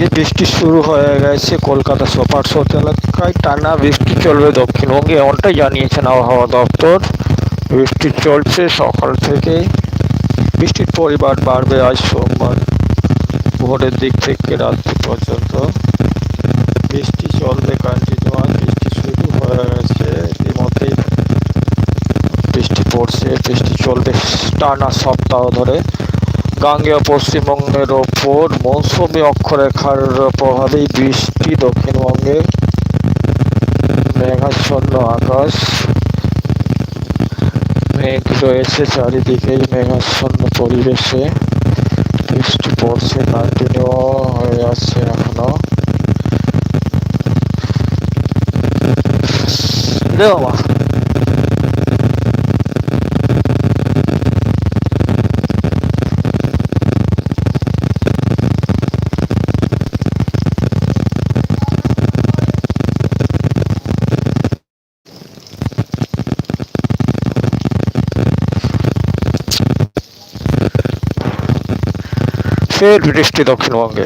দক্ষিণবঙ্গে বৃষ্টি শুরু হয়ে গেছে, কলকাতা সুপার সাউথ এলাকায় টানা বৃষ্টি চলবে দক্ষিণবঙ্গে, এমনটাই জানিয়েছেন আবহাওয়া দপ্তর। বৃষ্টি চলছে সকাল থেকে। বৃষ্টির পরিমাণ বাড়বে আজ সোমবার, ভোরের দিক থেকে রাত্রি পর্যন্ত। বৃষ্টি চলবে কন্টিনিউয়াস বৃষ্টি শুরু হয়ে গেছে ইতিমধ্যেই বৃষ্টি পড়ছে, বৃষ্টি চলবে টানা সপ্তাহ ধরে। গাঙ্গেয় পশ্চিমবঙ্গের ওপর মৌসুমি অক্ষরেখার প্রভাবেই বৃষ্টি দক্ষিণবঙ্গে মেঘাচ্ছন্ন আকাশ। মেঘ রয়েছে চারিদিকেই মেঘাচ্ছন্ন পরিবেশে। বৃষ্টি পড়ছে কন্টিনিউ হয়ে আসছে এখনও। বাবা ফের বৃষ্টি দক্ষিণবঙ্গে।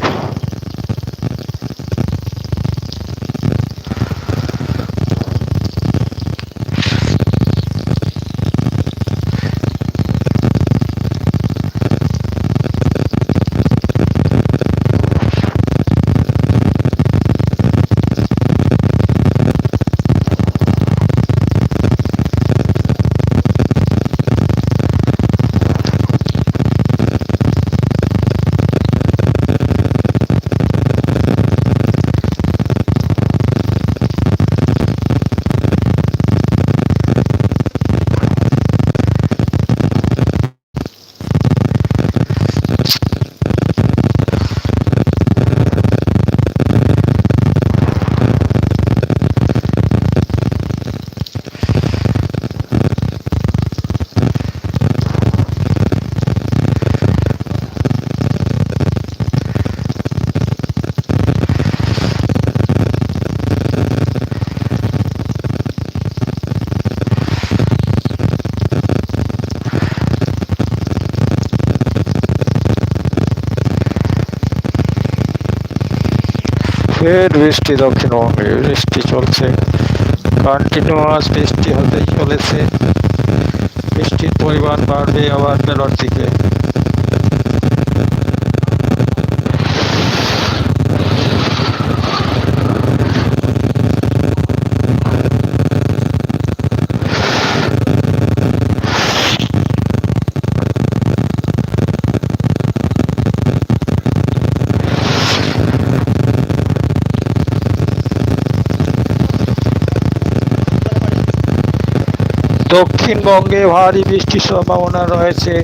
ফের বৃষ্টি দক্ষিণবঙ্গে বৃষ্টি চলছে। কন্টিনিউয়াস বৃষ্টি হতেই চলেছে। বৃষ্টির পরিমাণ বাড়বে আবার বেলার দিকে। দক্ষিণবঙ্গে ভারী বৃষ্টির সম্ভাবনা রয়েছে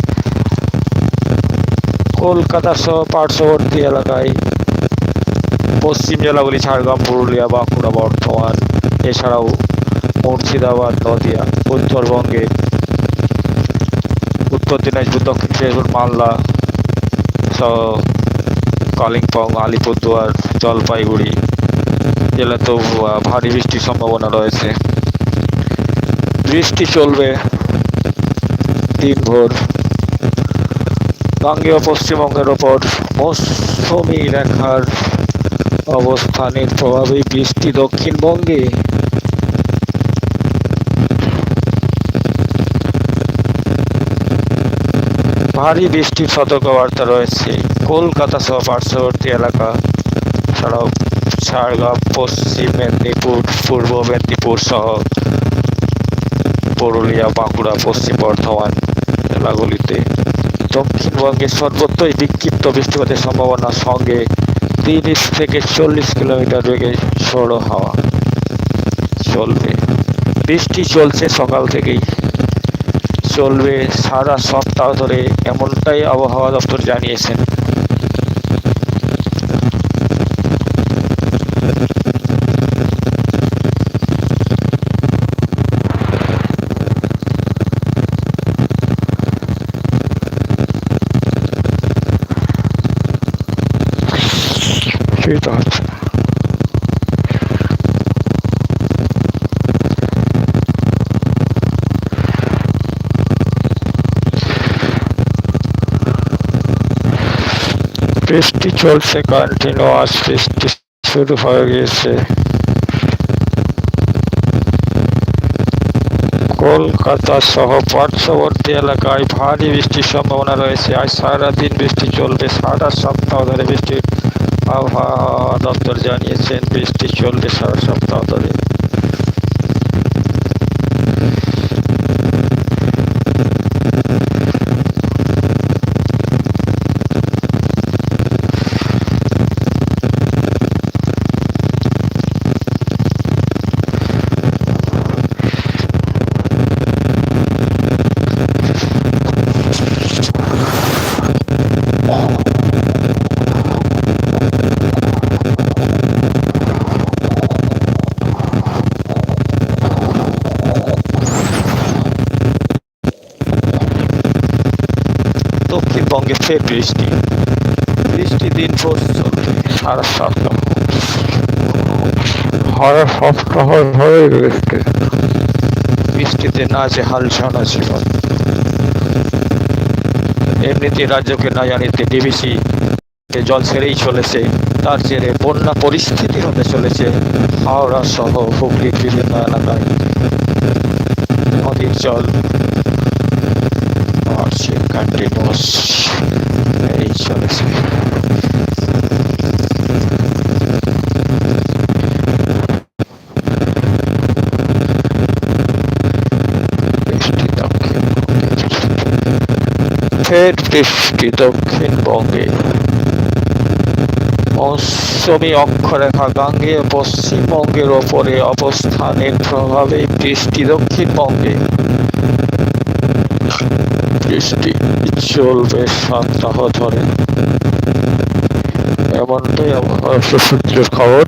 কলকাতা সহ পার্শ্ববর্তী এলাকায়। পশ্চিম জেলাগুলি ঝাড়গ্রাম, পুরুলিয়া, বাঁকুড়া, বর্ধমান, এছাড়াও মুর্শিদাবাদ, নদিয়া, উত্তরবঙ্গে, উত্তর দিনাজপুর, দক্ষিণ দিনাজপুর, মালদা সহ কালিম্পং, আলিপুরদুয়ার, জলপাইগুড়ি জেলাতেও ভারী বৃষ্টির সম্ভাবনা রয়েছে। বৃষ্টি চলবে দিনভর। গাঙ্গেয় পশ্চিমবঙ্গের ওপর মৌসুমী রেখার অবস্থানের প্রভাবে বৃষ্টি দক্ষিণবঙ্গে। ভারী বৃষ্টির সতর্কবার্তা রয়েছে। কলকাতা সহ পার্শ্ববর্তী এলাকা ছাড়াও ঝাড়গ্রাম, পশ্চিম মেদিনীপুর, পূর্ব মেদিনীপুর সহ পুরুলিয়া, বাঁকুড়া, পশ্চিম বর্ধমান জেলাগুলিতে। দক্ষিণবঙ্গের সর্বত্রই বিক্ষিপ্ত বৃষ্টিপাতের সম্ভাবনার সঙ্গে তিরিশ থেকে চল্লিশ কিলোমিটার বেগে ঝোড়ো হাওয়া চলবে। বৃষ্টি চলছে সকাল থেকেই। চলবে সারা সপ্তাহ ধরে, এমনটাই আবহাওয়া দপ্তর জানিয়েছেন। কিছুই তো হচ্ছে না। বৃষ্টি চলছে কন্টিনিউয়াস বৃষ্টি কলকাতা সহ পার্শ্ববর্তী এলাকায় ভারী বৃষ্টির সম্ভাবনা রয়েছে। আজ সারা দিন বৃষ্টি চলবে। সারা সপ্তাহ ধরে বৃষ্টির আবহাওয়া দপ্তর জানিয়েছেন, বৃষ্টি চলবে সারা সপ্তাহ ধরে। ফের বৃষ্টি। বৃষ্টি দিন ভোর চলবে সারা সপ্তাহ সারা সপ্তাহ ধরে বৃষ্টি বৃষ্টিতে না যে হাল ছাড়া জীবন এমনিতে রাজ্যকে না জানিতে ডিবিসি জল ছেড়েই চলেছে। তার জেরে বন্যা পরিস্থিতি হতে চলেছে। হাওড়া সহ হুগলির বিভিন্ন এলাকায় নদীর জল। বাড়ছে কন্টিনিউয়াস ফের বৃষ্টি দক্ষিণবঙ্গে মৌসুমী অক্ষরেখা গাঙ্গেয় পশ্চিমবঙ্গের ওপরে অবস্থানের প্রভাবে বৃষ্টি দক্ষিণবঙ্গে বৃষ্টি চলবে সপ্তাহ ধরে। এমনটাই আবহাওয়া সূত্রের খবর।